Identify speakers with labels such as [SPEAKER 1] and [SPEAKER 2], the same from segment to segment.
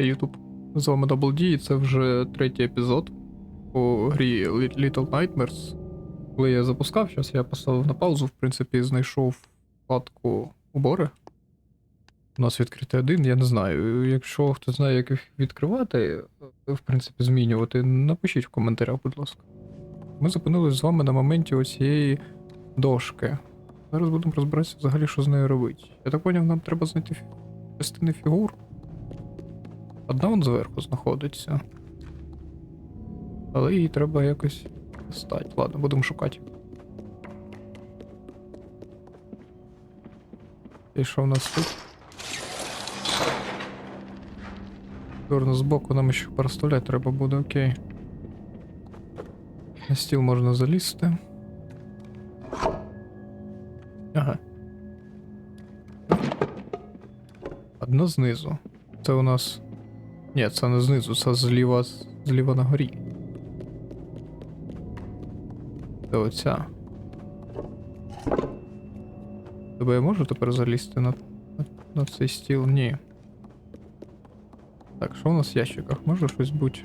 [SPEAKER 1] Я Ютуб. З вами Double D, і це вже третій епізод у грі Little Nightmares. Коли я запускав, зараз я поставив на паузу, в принципі, знайшов вкладку убори. У нас відкритий один, я не знаю. Якщо хто знає, як їх відкривати, в принципі, змінювати, напишіть в коментарях, будь ласка. Ми зупинились з вами на моменті оцієї дошки. Зараз будемо розбиратися взагалі, що з нею робити. Я так поняв, нам треба знайти частини фігур. Одна вон зверху знаходиться. Але її треба якось достати. Ладно, будемо шукати. І що в нас тут? Чорно збоку нам ще переставляти треба буде, окей. На стіл можна залізти. Ага. Одна знизу. Це у нас. Ні, це не знизу, це зліва, зліва на горі. Це оця. Тебе я можу тепер залізти на, на, на цей стіл? Ні. Так, що у нас в ящиках? Може щось бути?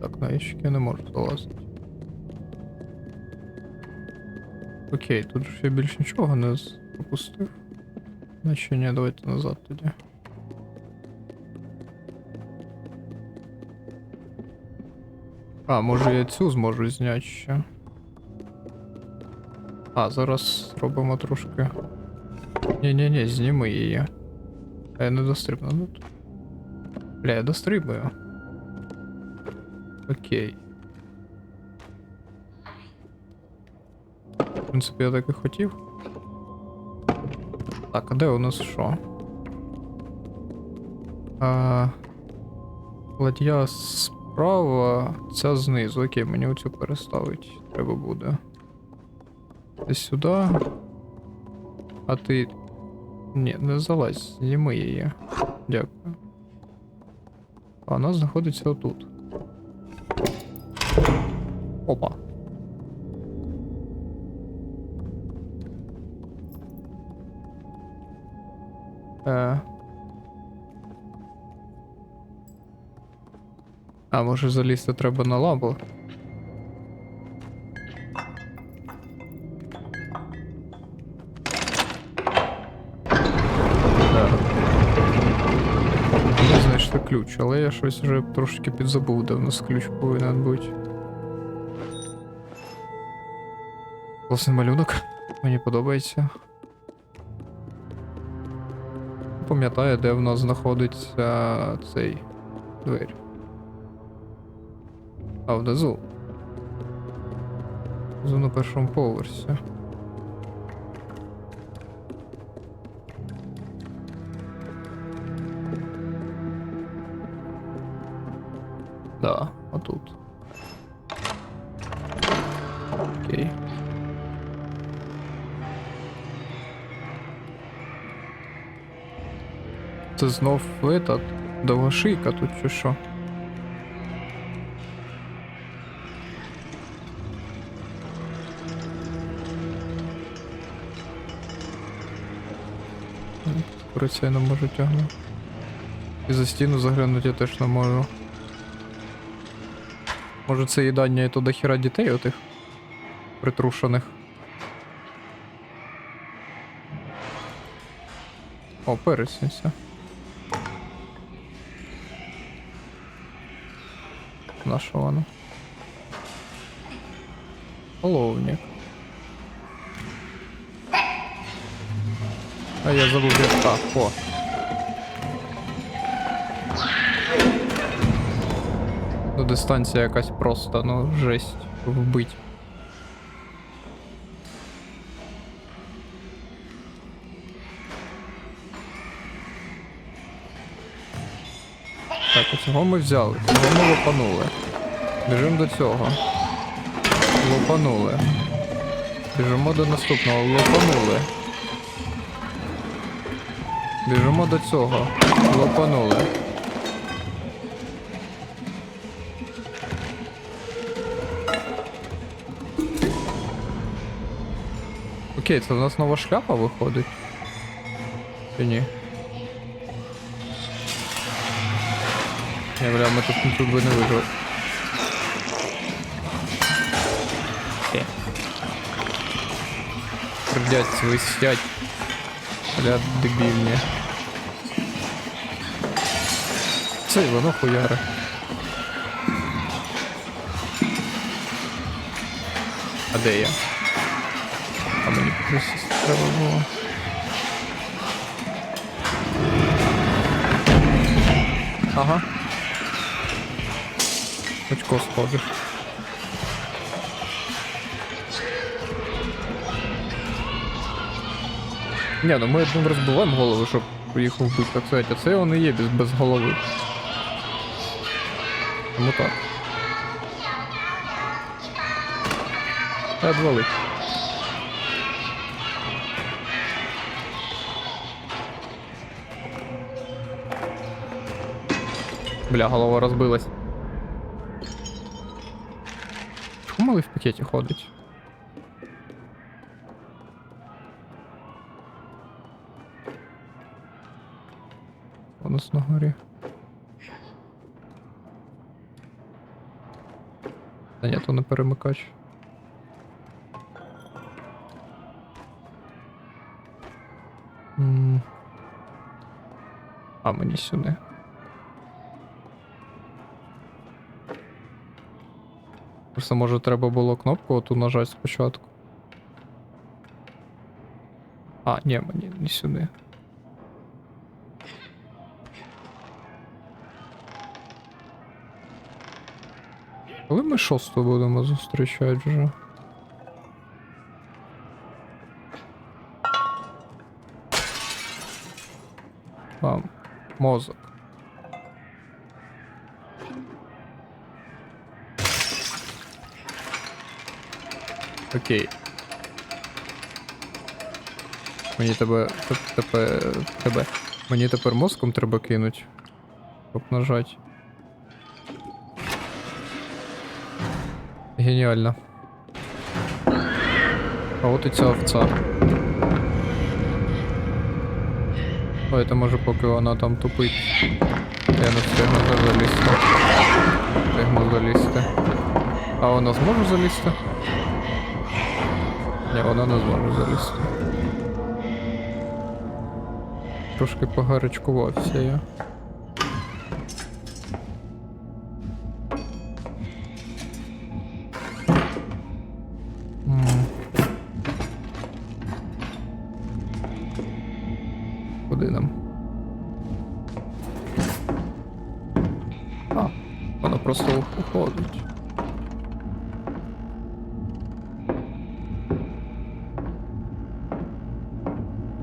[SPEAKER 1] Так, на ящики я не можу залазити. Окей, тут я більш нічого не пропустив. Значить ні, давайте назад тоді. А, може я цю зможу зняти ще. А, зараз робимо трошки. Ні-ні-ні, зніми її. А я не дострибну. Ну, тут. Бля, я дострибую. Окей. В принципі, я так і хотів. Так, а де у нас що? А, ладья справа, ця знизу. Окей, мені оцю переставити треба буде. Десь сюди. А ти. Ні, не залазь, зніми її. Дякую. А вона знаходиться отут. Опа. Е. А, може залізти треба на знайшли ключ, але я щось вже трошки підзабув, де в нас ключ повинен бути. Класний малюнок. Мені подобається. Пам'ятаю, де в нас знаходиться цей двері. А внизу. Внизу на першому поверсі. Да, отут. Це знов этот довгошийка тут чи що? Куриця я не можу тягнути. І за стіну заглянути я теж не можу. Може це їдання і то до хіра дітей отих притрушених. О, пересінься. На що воно? Половник. А я забув де. Так, о. Ну, дистанція якась просто, ну, жесть. Вбить. Так, цього ми взяли, цього ми лопанули. Біжимо до цього. Лопанули. Біжимо до наступного. Лопанули. Біжимо до цього. Лопанули. Окей, це в нас нова шляпа виходить. Чи ні? Я бля, ми тут, тут би не вижили. Придять, свистять. Бля, дебільні. Це й воно хуяре. А де я? А мені присісти треба. Ага. Очко сходиш. Ні, ну ми одним розбиваємо голову, щоб їх вбити, так сказати, а це вони є без, без голови. Тому так. Та відвали. Бля, голова розбилась. Чому малий в пакеті ходить? Нас на горі. Та ні, то не перемикач. М. А мені сюди. Просто може треба було кнопку оту нажати спочатку. А, ні, мені не сюди. Коли ми шосту будемо зустрічати вже? А, мозок. Окей. Мені тебе. те- Тебе. Тебе. Мені тепер мозком треба кинуть. Щоб нажать. Геніально. А от і ця овца. Ой, це може поки вона там тупить. Я не встигну залізти. Встигну залізти. А вона зможе залізти? Ні, вона не зможе залізти. Трошки погарячкувався я. А, вона просто уходить.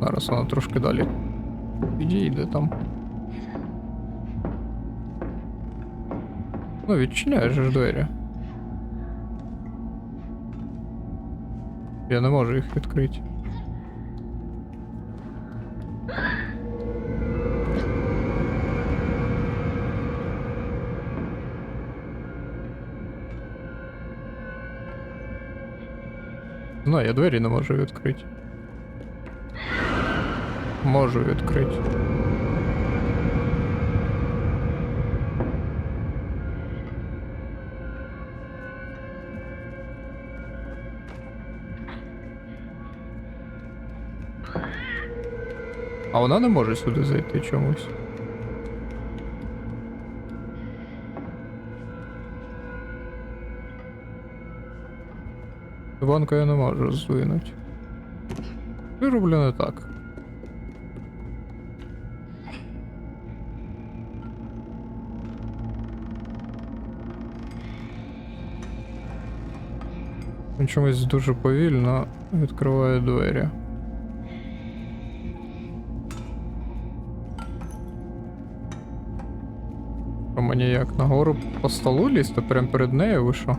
[SPEAKER 1] Зараз вона трошки далі підійде там. Ну, відчиняєш же ж двері. Я не можу їх відкрити. Ну, я двері не можу відкрити. Можу відкрити. А вона не може сюди зайти чомусь. Банку я не можу здвинути. Я роблю не так. Він чомусь дуже повільно відкриває двері. А мені як нагору по столу лізти прямо перед нею ви що?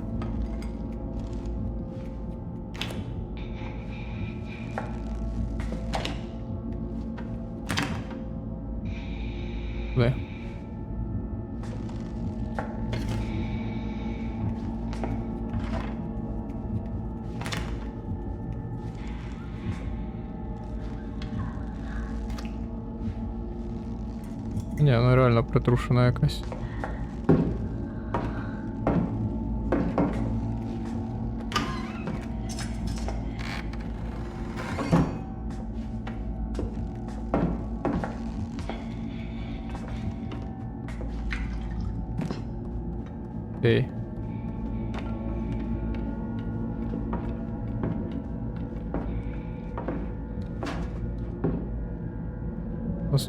[SPEAKER 1] Де? Ні, ну реально притрушена якась.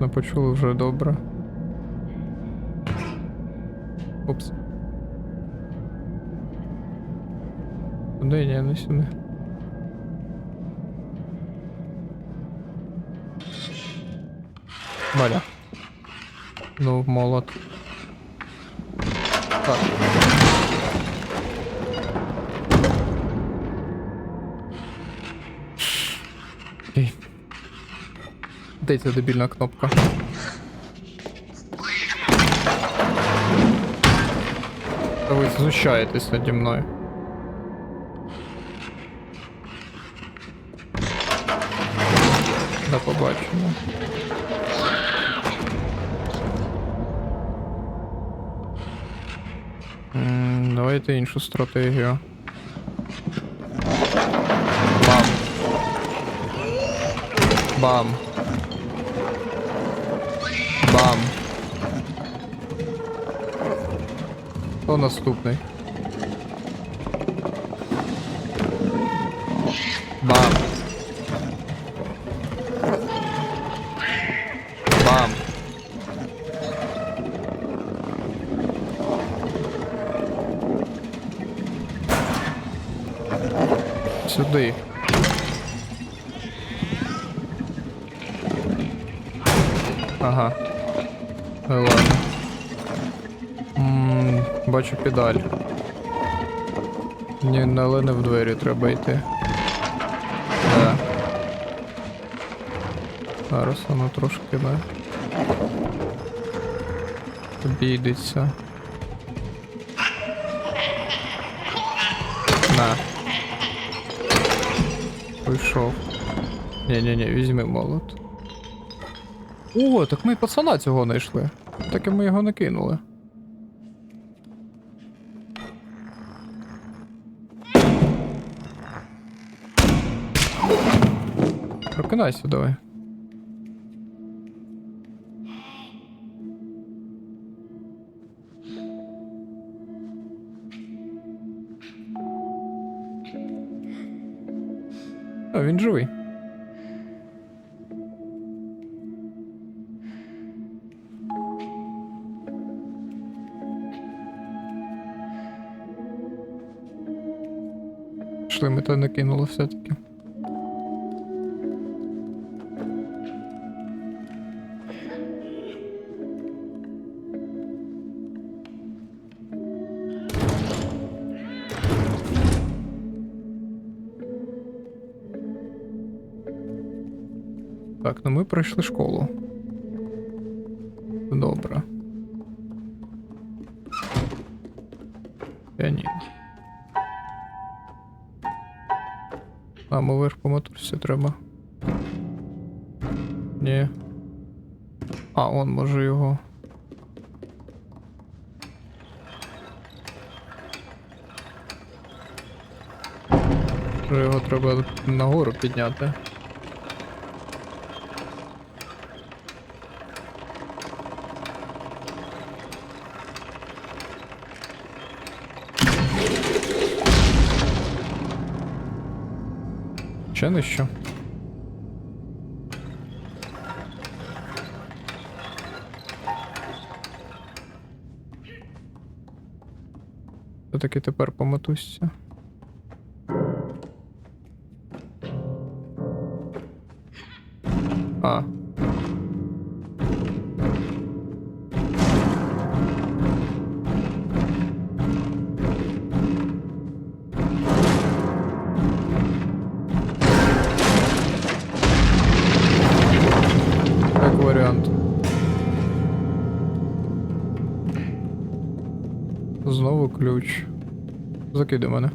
[SPEAKER 1] Не почули вже добре. Упс. Куди ні, не сюди. Валя. Ну, молот. Так. Де ця дебільна кнопка? Та ви знущаєтесь наді мною. До побачення. М, Давайте іншу стратегію. Бам. Бам. Бам. Хто наступний? Бачу педаль. Ні, але не в двері треба йти. Да. Зараз воно трошки не. Обійдеться. На. Прийшов. Ні-ні-ні, візьми молот. О, так ми пацана цього знайшли. Так і ми його не кинули. Прокинайся давай. А, він живий. Пішли, ми то не кинули все-таки. Пройшли школу. Добре. Піаніно. А, ми вверх по моторці треба. Ні. А, он може його. Може його треба нагору підняти. Що. Все-таки тепер помотуся. Знову ключ. Закидай мене.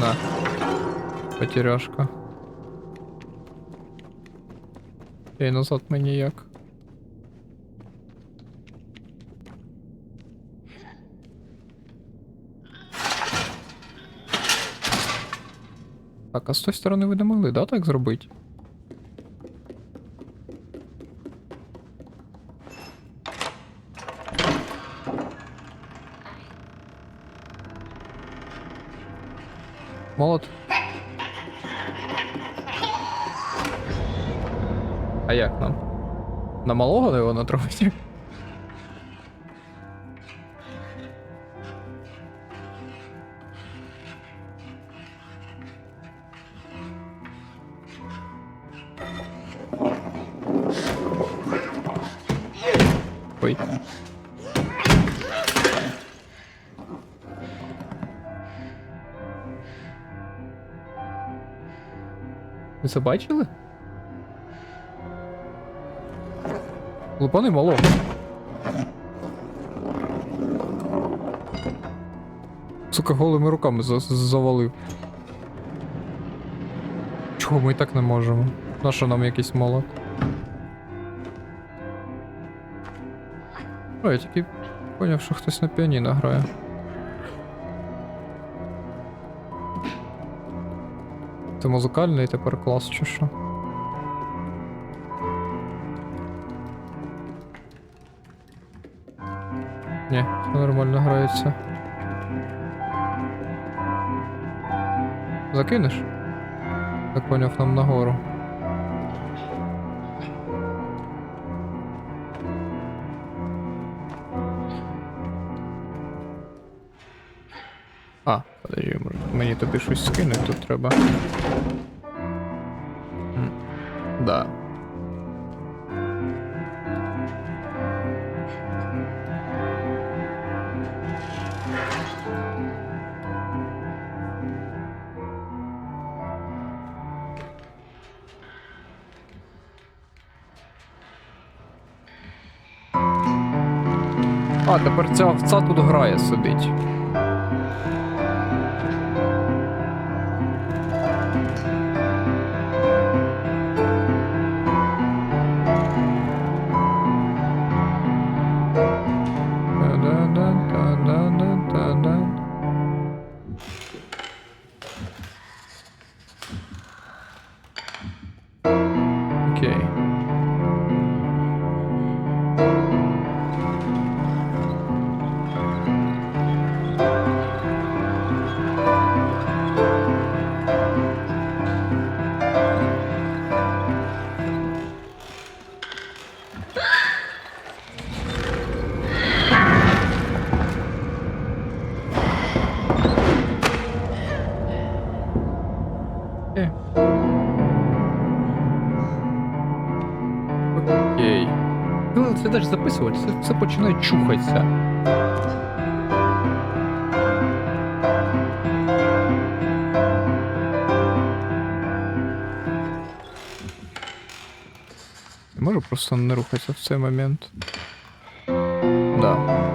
[SPEAKER 1] На. Потеряшка. Назад мені як. Так, а з тої сторони ви не могли, да, так зробити? Молот. На малого його натравити? Ой. Ви це бачили? Лупани мало. Сука, голими руками за- завалив. Чого ми і так не можемо? Нащо нам якийсь молот? О, я тільки поняв, що хтось на піаніно грає. Це музикальний тепер клас чи що? Нормально грається. Закинеш? Так поняв нам нагору. А, подожди, мені тобі щось скинуть, тут треба. Тепер ця овця тут грає сидить. Записувати, це все починає чухатися. Можу просто не рухатися в цей момент. Да.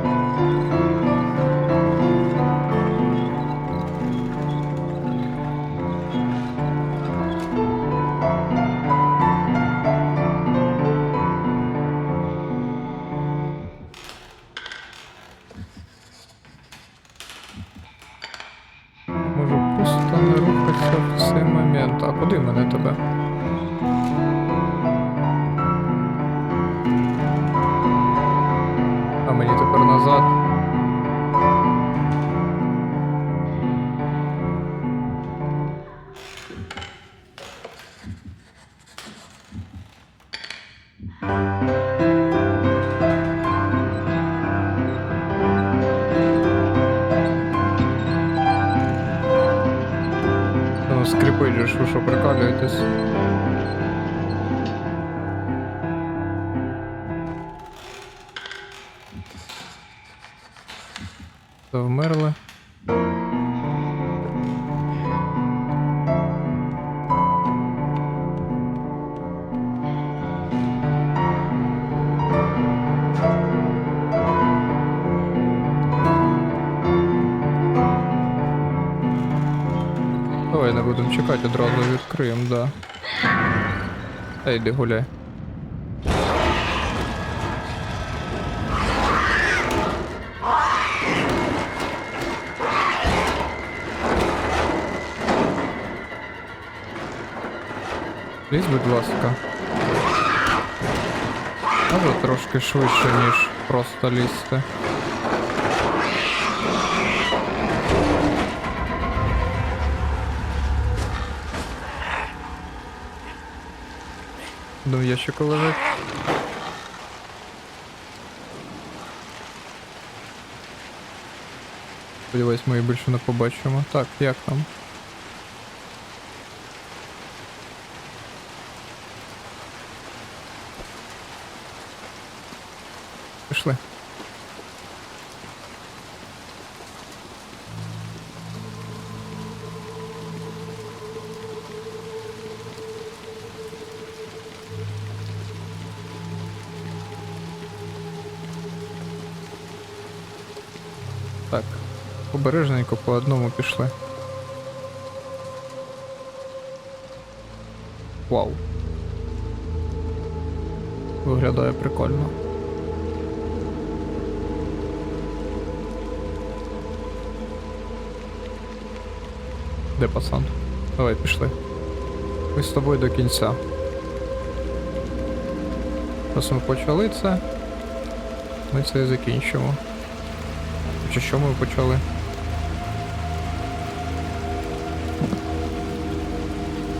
[SPEAKER 1] одразу відкриємо, да. Та йди гуляй. Лізь, будь ласка. Може трошки швидше, ніж просто лізти. Ну, ящику лежить. Сподіваюсь, ми її більше не побачимо. Так, як там? Пішли. Обережненько по одному пішли. Вау. Виглядає прикольно. Де пацан? Давай пішли. Ми з тобою до кінця. Раз ми почали це. Ми це і закінчимо. Чи що ми почали?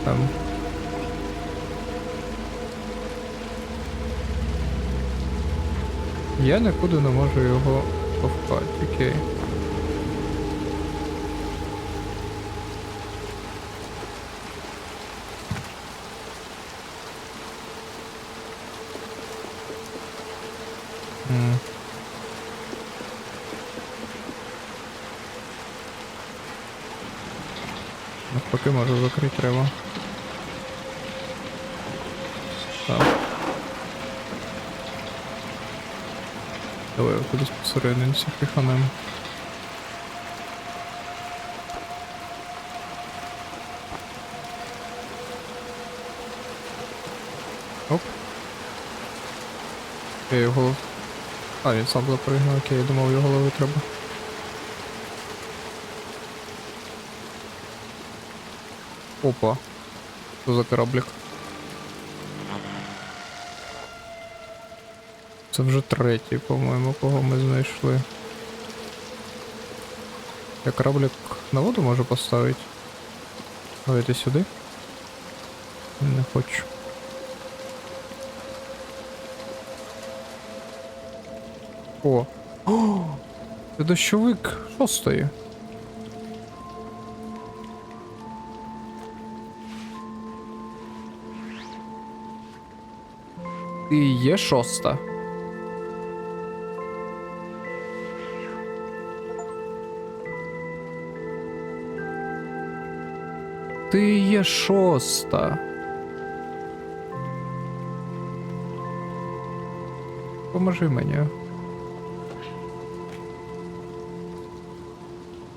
[SPEAKER 1] Там. Я нікуди не можу його повпати, окей. М. Навпаки, можу закрити треба. Так. Давай кудись посерединці піханем. Оп. Я його. А, він сам запригнув, окей, я думав, його голови треба. Опа. Що за кораблик? Це вже третій, по-моєму, кого ми знайшли. Я кораблик на воду можу поставити? Давайте сюди. Не хочу. О! О! Це дощовик шостої. Ти є шоста. Ти є шоста. Поможи мені.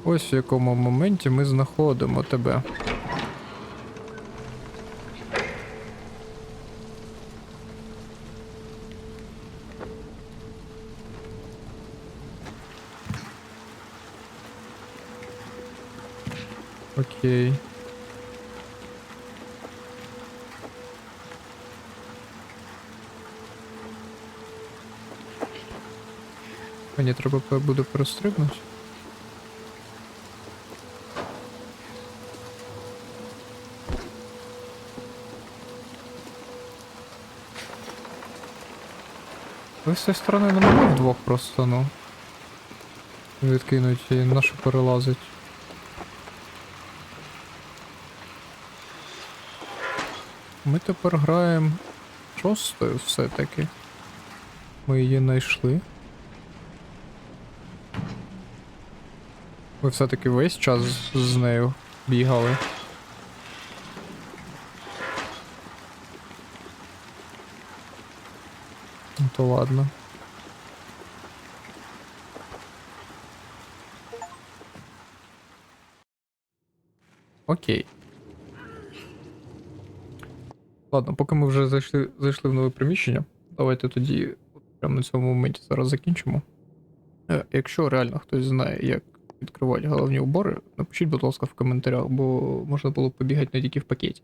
[SPEAKER 1] Ось в якому моменті ми знаходимо тебе. Окей. Мені треба буде перестрибнути. Ви з цієї сторони не могли вдвох просто, ну. Відкинуть і нашу перелазить. Ми тепер граємо шостою все-таки. Ми її знайшли. Ви все-таки весь час з- нею бігали. Ну то ладно. Окей. Ладно, поки ми вже зайшли, зайшли в нове приміщення, давайте тоді прямо на цьому моменті зараз закінчимо. Е, Якщо реально хтось знає, як відкривати головні убори, напишіть, будь ласка, в коментарях, бо можна було побігати не тільки в пакеті.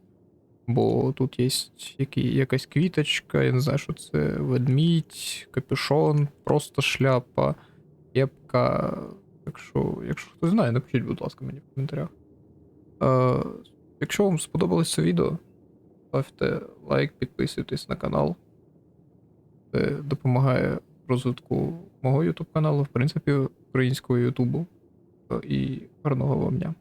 [SPEAKER 1] Бо тут є які, якась квіточка, я не знаю, що це ведмідь, капюшон, просто шляпа, кепка. Якщо, якщо хтось знає, напишіть, будь ласка, мені в коментарях. Е, якщо вам сподобалось це відео, ставте лайк, підписуйтесь на канал. Це допомагає розвитку мого YouTube каналу, в принципі, українського Ютубу. Е, І гарного вам дня.